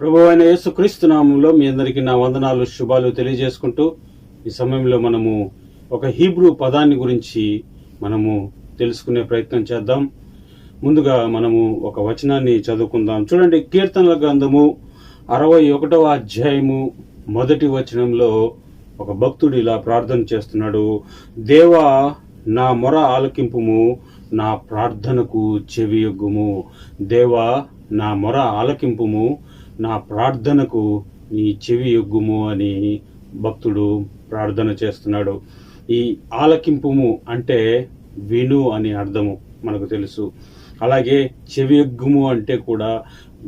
ప్రభు అయిన యేసుక్రీస్తు నామంలో మీ అందరికీ నా వందనాలు శుభాలు తెలియజేసుకుంటూ ఈ సమయంలో మనము ఒక హీబ్రూ పదాన్ని గురించి మనము తెలుసుకునే ప్రయత్నం చేద్దాం. ముందుగా మనము ఒక వచనాన్ని చదువుకుందాం. చూడండి కీర్తనల గ్రంథము అరవై ఒకటవ అధ్యాయము మొదటి వచనంలో ఒక భక్తుడు ఇలా ప్రార్థన చేస్తున్నాడు దేవా నా మొర ఆలకింపుము నా ప్రార్థనకు చెవియొగ్గుము. దేవా నా మొర ఆలకింపుము నా ప్రార్థనకు నీ చెవి యొగ్గుము అని భక్తుడు ప్రార్థన చేస్తున్నాడు. ఈ ఆలకింపుము అంటే విను అని అర్థము మనకు తెలుసు. అలాగే చెవి ఎగ్గుము అంటే కూడా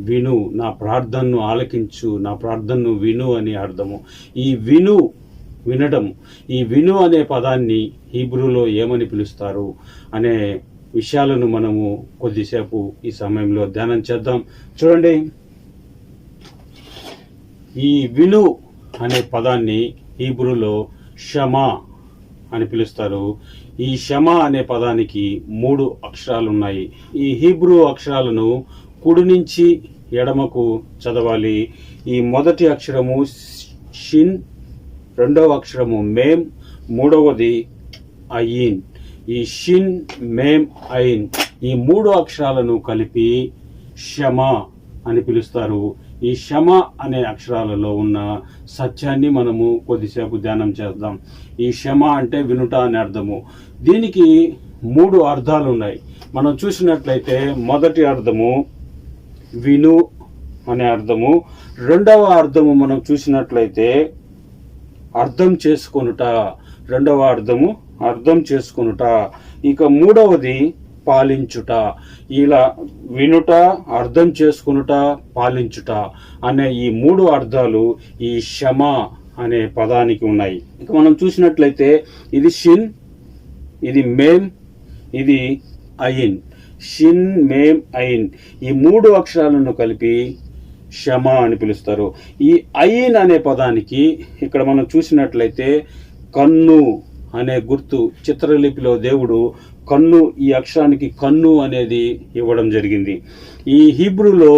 విను నా ప్రార్థనను ఆలకించు నా ప్రార్థనను విను అని అర్థము. ఈ విను వినడం ఈ విను అనే పదాన్ని హీబ్రూలో ఏమని పిలుస్తారు అనే విషయాలను మనము కొద్దిసేపు ఈ సమయంలో ధ్యానం చేద్దాం. చూడండి. ఈ విను అనే పదాన్ని హీబ్రూలో షమా అని పిలుస్తారు. ఈ షమా అనే పదానికి మూడు అక్షరాలు ఉన్నాయి ఈ హీబ్రూ అక్షరాలను కుడి నుంచి ఎడమకు చదవాలి. ఈ మొదటి అక్షరము షిన్ రెండవ అక్షరము మేమ్ మూడవది అయీన్ ఈ షిన్ మేమ్ అయిన్ ఈ మూడు అక్షరాలను కలిపి షమా అని పిలుస్తారు. ఈ శమ అనే అక్షరాలలో ఉన్న సత్యాన్ని మనము కొద్దిసేపు ధ్యానం చేద్దాం. ఈ శమ అంటే వినుట అనే అర్థము. దీనికి మూడు అర్థాలు ఉన్నాయి. మనం చూసినట్లయితే మొదటి అర్థము విను అనే అర్థము. రెండవ అర్థము మనం చూసినట్లయితే అర్థం చేసుకొనుట. రెండవ అర్థము అర్థం చేసుకొనుట. ఇక మూడవది పాలించుట ఇలా వినుట అర్థం చేసుకొనుట పాలించుట అనే ఈ మూడు అర్థాలు ఈ శమ అనే పదానికి ఉన్నాయి. ఇక మనం చూసినట్లయితే ఇది షిన్ ఇది మేమ్ ఇది అయిన్ షిన్ మేమ్ అయిన్ ఈ మూడు అక్షరాలను కలిపి శమ అని పిలుస్తారు. ఈ అయిన్ అనే పదానికి ఇక్కడ మనం చూసినట్లయితే కన్ను అనే గుర్తు చిత్రలిపిలో దేవుడు కన్ను ఈ అక్షరానికి కన్ను అనేది ఇవ్వడం జరిగింది. ఈ హీబ్రూలో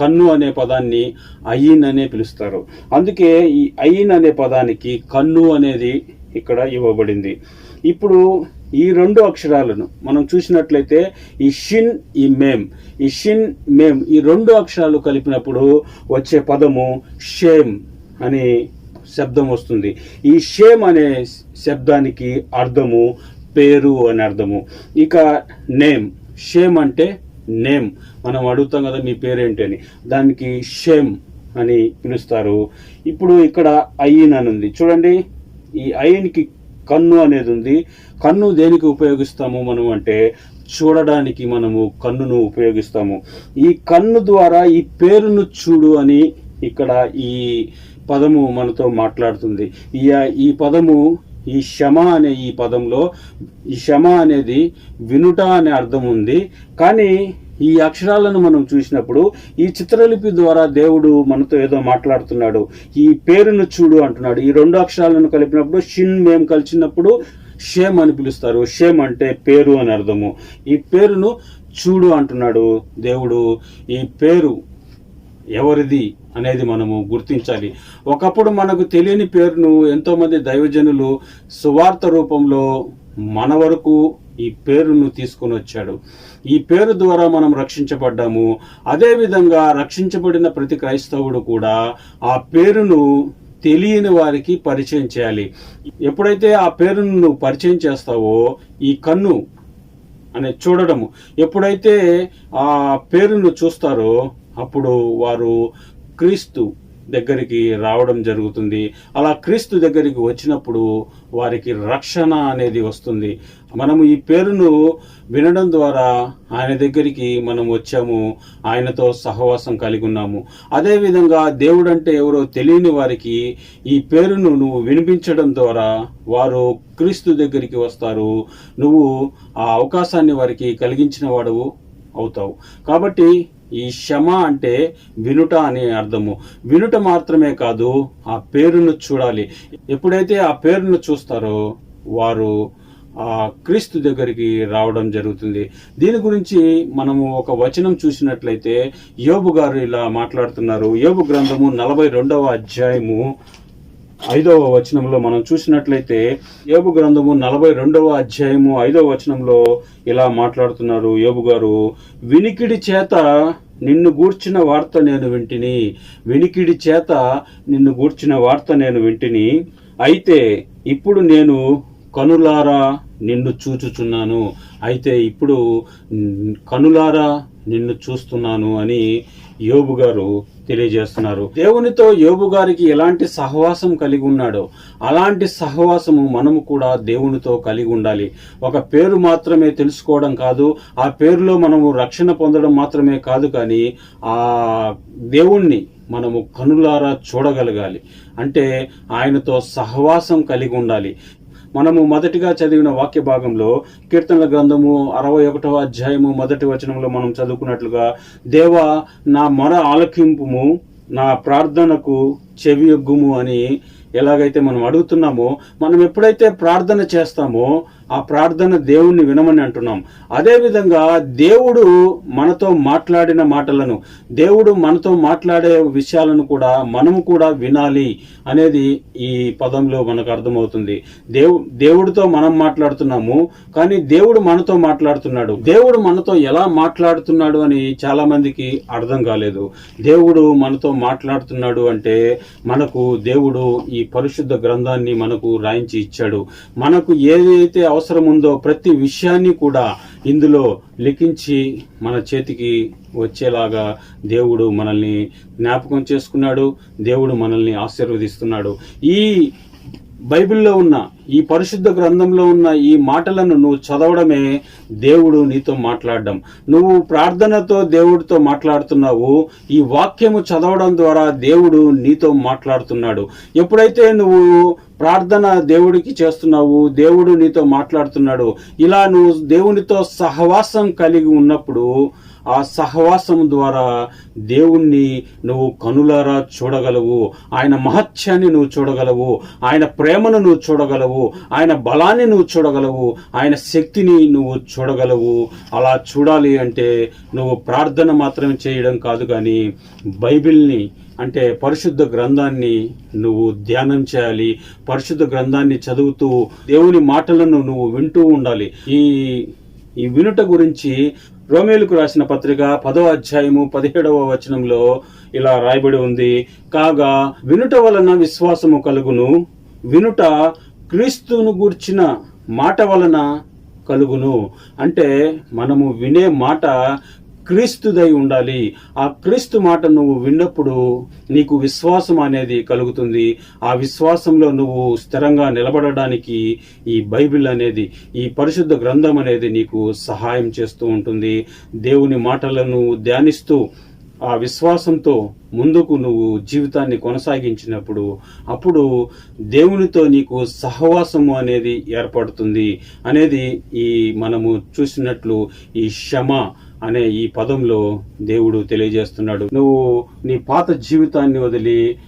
కన్ను అనే పదాన్ని అయిన్ అనే పిలుస్తారు. అందుకే ఈ అయిన్ అనే పదానికి కన్ను అనేది ఇక్కడ ఇవ్వబడింది. ఇప్పుడు ఈ రెండు అక్షరాలను మనం చూసినట్లయితే ఈ షిన్ ఈ మేమ్. ఈ షిన్ మేమ్ ఈ రెండు అక్షరాలు కలిపినప్పుడు వచ్చే పదము షేమ్ అని శబ్దం వస్తుంది. ఈ షేమ్ అనే శబ్దానికి అర్థము పేరు అని అర్థము. ఇక నేమ్ షేమ్ అంటే నేమ్. మనం అడుగుతాం కదా మీ పేరేంటి అని. దానికి షేమ్ అని పిలుస్తారు. ఇప్పుడు ఇక్కడ అయ్యిన్ అని ఉంది. చూడండి ఈ అయ్యిన్కి కన్ను అనేది ఉంది. కన్ను దేనికి ఉపయోగిస్తాము మనం అంటే చూడడానికి మనము కన్నును ఉపయోగిస్తాము. ఈ కన్ను ద్వారా ఈ పేరును చూడు అని ఇక్కడ ఈ పదము మనతో మాట్లాడుతుంది. ఈ ఈ పదము ఈ శమ అనే ఈ పదంలో ఈ శమ అనేది వినుట అనే అర్థం ఉంది. కానీ ఈ అక్షరాలను మనం చూసినప్పుడు ఈ చిత్రలిపి ద్వారా దేవుడు మనతో ఏదో మాట్లాడుతున్నాడు. ఈ పేరును చూడు అంటున్నాడు. ఈ రెండు అక్షరాలను కలిపినప్పుడు షిన్ మేము కలిసినప్పుడు షేమ్ అని పిలుస్తారు. షేమ్ అంటే పేరు అని అర్థము. ఈ పేరును చూడు అంటున్నాడు దేవుడు. ఈ పేరు ఎవరిది అనేది మనము గుర్తించాలి. ఒకప్పుడు మనకు తెలియని పేరును ఎంతోమంది దైవజనులు సువార్త రూపంలో మన వరకు ఈ పేరును తీసుకొని వచ్చాడు. ఈ పేరు ద్వారా మనం రక్షించబడ్డాము. అదేవిధంగా రక్షించబడిన ప్రతి క్రైస్తవుడు కూడా ఆ పేరును తెలియని వారికి పరిచయం చేయాలి. ఎప్పుడైతే ఆ పేరును నువ్వు పరిచయం చేస్తావో ఈ కన్ను అనే చూడడము ఎప్పుడైతే ఆ పేరును చూస్తారో అప్పుడు వారు క్రీస్తు దగ్గరికి రావడం జరుగుతుంది. అలా క్రీస్తు దగ్గరికి వచ్చినప్పుడు వారికి రక్షణ అనేది వస్తుంది. మనము ఈ పేరును వినడం ద్వారా ఆయన దగ్గరికి మనం వచ్చాము. ఆయనతో సహవాసం కలిగి ఉన్నాము. అదేవిధంగా దేవుడు అంటే ఎవరో తెలియని వారికి ఈ పేరును నువ్వు వినిపించడం ద్వారా వారు క్రీస్తు దగ్గరికి వస్తారు. నువ్వు ఆ అవకాశాన్ని వారికి కలిగించిన వాడు అవుతావు. కాబట్టి ఈ శమ అంటే వినుట అనే అర్థము. వినుట మాత్రమే కాదు ఆ పేరును చూడాలి. ఎప్పుడైతే ఆ పేరును చూస్తారో వారు ఆ క్రీస్తు దగ్గరికి రావడం జరుగుతుంది. దీని గురించి మనము ఒక వచనం చూసినట్లయితే యోబు గారు ఇలా మాట్లాడుతున్నారు. యోబు గ్రంథము నలభై రెండవ అధ్యాయము ఐదవ వచనంలో మనం చూసినట్లయితే యోబు గ్రంథము నలభై రెండవ అధ్యాయము ఐదవ వచనంలో ఇలా మాట్లాడుతున్నారు. యోబు గారు వినికిడి చేత నిన్ను గూర్చిన వార్త నేను వింటిని. వినికిడి చేత నిన్ను గూర్చిన వార్త నేను వింటిని. అయితే ఇప్పుడు నేను కనులారా నిన్ను చూచుచున్నాను. అయితే ఇప్పుడు కనులారా నిన్ను చూస్తున్నాను అని యోబు గారు తెలియజేస్తున్నారు. దేవునితో యోబు గారికి ఎలాంటి సహవాసం కలిగి ఉన్నాడో అలాంటి సహవాసము మనము కూడా దేవునితో కలిగి ఉండాలి. ఒక పేరు మాత్రమే తెలుసుకోవడం కాదు ఆ పేరులో మనము రక్షణ పొందడం మాత్రమే కాదు కానీ ఆ దేవుణ్ణి మనము కనులారా చూడగలగాలి. అంటే ఆయనతో సహవాసం కలిగి ఉండాలి. మనము మొదటిగా చదివిన వాక్య భాగంలో కీర్తనల గ్రంథము అరవై ఒకటవ అధ్యాయము మొదటి వచనంలో మనం చదువుకున్నట్లుగా దేవ నా మొర ఆలకింపుము నా ప్రార్థనకు చెవియొగ్గుము అని ఎలాగైతే మనం అడుగుతున్నామో మనం ఎప్పుడైతే ప్రార్థన చేస్తామో ఆ ప్రార్థన దేవుణ్ణి వినమని అంటున్నాం. అదేవిధంగా దేవుడు మనతో మాట్లాడిన మాటలను దేవుడు మనతో మాట్లాడే విషయాలను కూడా మనము కూడా వినాలి అనేది ఈ పదంలో మనకు అర్థమవుతుంది. దేవు దేవుడితో మనం మాట్లాడుతున్నాము కానీ దేవుడు మనతో మాట్లాడుతున్నాడు. దేవుడు మనతో ఎలా మాట్లాడుతున్నాడు అని చాలా మందికి అర్థం కాలేదు. దేవుడు మనతో మాట్లాడుతున్నాడు అంటే మనకు దేవుడు ఈ పరిశుద్ధ గ్రంథాన్ని మనకు రాయించి ఇచ్చాడు. మనకు ఏదైతే అవసరం ఉందో ప్రతి విషయాన్ని కూడా ఇందులో లిఖించి మన చేతికి వచ్చేలాగా దేవుడు మనల్ని జ్ఞాపకం చేసుకున్నాడు. దేవుడు మనల్ని ఆశీర్వదిస్తున్నాడు. ఈ బైబిల్లో ఉన్న ఈ పరిశుద్ధ గ్రంథంలో ఉన్న ఈ మాటలను నువ్వు చదవడమే దేవుడు నీతో మాట్లాడడం. నువ్వు ప్రార్థనతో దేవుడితో మాట్లాడుతున్నావు ఈ వాక్యము చదవడం ద్వారా దేవుడు నీతో మాట్లాడుతున్నాడు. ఎప్పుడైతే నువ్వు ప్రార్థన దేవుడికి చేస్తున్నావు దేవుడు నీతో మాట్లాడుతున్నాడు ఇలా నువ్వు దేవునితో సహవాసం కలిగి ఉన్నప్పుడు ఆ సహవాసం ద్వారా దేవుణ్ణి నువ్వు కనులారా చూడగలవు. ఆయన మహత్యాన్ని నువ్వు చూడగలవు. ఆయన ప్రేమను నువ్వు చూడగలవు. ఆయన బలాన్ని నువ్వు చూడగలవు. ఆయన శక్తిని నువ్వు చూడగలవు. అలా చూడాలి అంటే నువ్వు ప్రార్థన మాత్రమే చేయడం కాదు కానీ బైబిల్ని అంటే పరిశుద్ధ గ్రంథాన్ని నువ్వు ధ్యానం చేయాలి. పరిశుద్ధ గ్రంథాన్ని చదువుతూ దేవుని మాటలను నువ్వు వింటూ ఉండాలి. ఈ ఈ వినుట గురించి రోమేలుకు రాసిన పత్రిక పదో అధ్యాయము పదిహేడవ వచనంలో ఇలా రాయబడి ఉంది. కాగా వినుట వలన విశ్వాసము కలుగును వినుట క్రీస్తును గూర్చిన మాట వలన కలుగును. అంటే మనము వినే మాట క్రీస్తుదై ఉండాలి. ఆ క్రీస్తు మాట నువ్వు విన్నప్పుడు నీకు విశ్వాసం అనేది కలుగుతుంది. ఆ విశ్వాసంలో నువ్వు స్థిరంగా నిలబడడానికి ఈ బైబిల్ అనేది ఈ పరిశుద్ధ గ్రంథం అనేది నీకు సహాయం చేస్తూ ఉంటుంది. దేవుని మాటలను ధ్యానిస్తూ ఆ విశ్వాసంతో ముందుకు నువ్వు జీవితాన్ని కొనసాగించినప్పుడు అప్పుడు దేవునితో నీకు సహవాసము అనేది ఏర్పడుతుంది. అనేది ఈ మనము చూసినట్లు ఈ క్షమ అనే ఈ పదంలో దేవుడు తెలియజేస్తున్నాడు. నువ్వు నీ పాత జీవితాన్ని వదిలి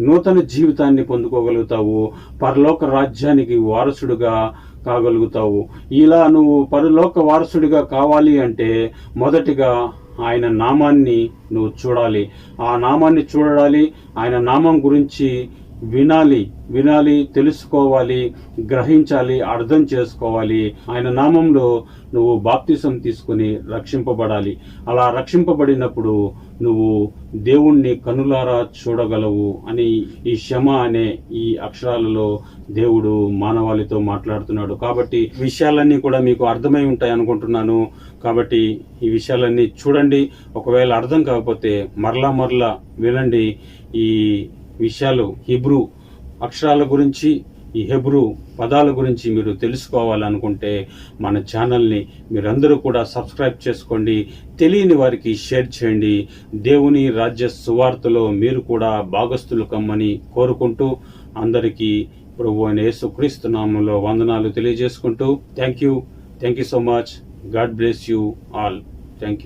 నూతన జీవితాన్ని పొందుకోగలుగుతావు. పరలోక రాజ్యానికి వారసుడుగా కాగలుగుతావు. ఇలా నువ్వు పరలోక వారసుడిగా కావాలి అంటే మొదటిగా ఆయన నామాన్ని నువ్వు చూడాలి. ఆ నామాన్ని చూడాలి. ఆయన నామం గురించి వినాలి వినాలి తెలుసుకోవాలి గ్రహించాలి అర్థం చేసుకోవాలి. ఆయన నామంలో నువ్వు బాప్తిసం తీసుకుని రక్షింపబడాలి. అలా రక్షింపబడినప్పుడు నువ్వు దేవుణ్ణి కనులారా చూడగలవు అని ఈ క్షమ అనే ఈ అక్షరాలలో దేవుడు మానవాళితో మాట్లాడుతున్నాడు. కాబట్టి విషయాలన్నీ కూడా మీకు అర్థమై ఉంటాయి అనుకుంటున్నాను. కాబట్టి ఈ విషయాలన్నీ చూడండి. ఒకవేళ అర్థం కాకపోతే మరలా మరలా వినండి. ఈ విషయాలు హిబ్రూ అక్షరాల గురించి ఈ హెబ్రూ పదాల గురించి మీరు తెలుసుకోవాలనుకుంటే మన ఛానల్ని మీరందరూ కూడా సబ్స్క్రైబ్ చేసుకోండి. తెలియని వారికి షేర్ చేయండి. దేవుని రాజ్య సువార్తలో మీరు కూడా భాగస్థులు కమ్మని కోరుకుంటూ అందరికీ ప్రభు అయిన యేసుక్రీస్తు నామంలో వందనాలు తెలియజేసుకుంటూ thank you. Thank you so much. God bless you all. Thank you.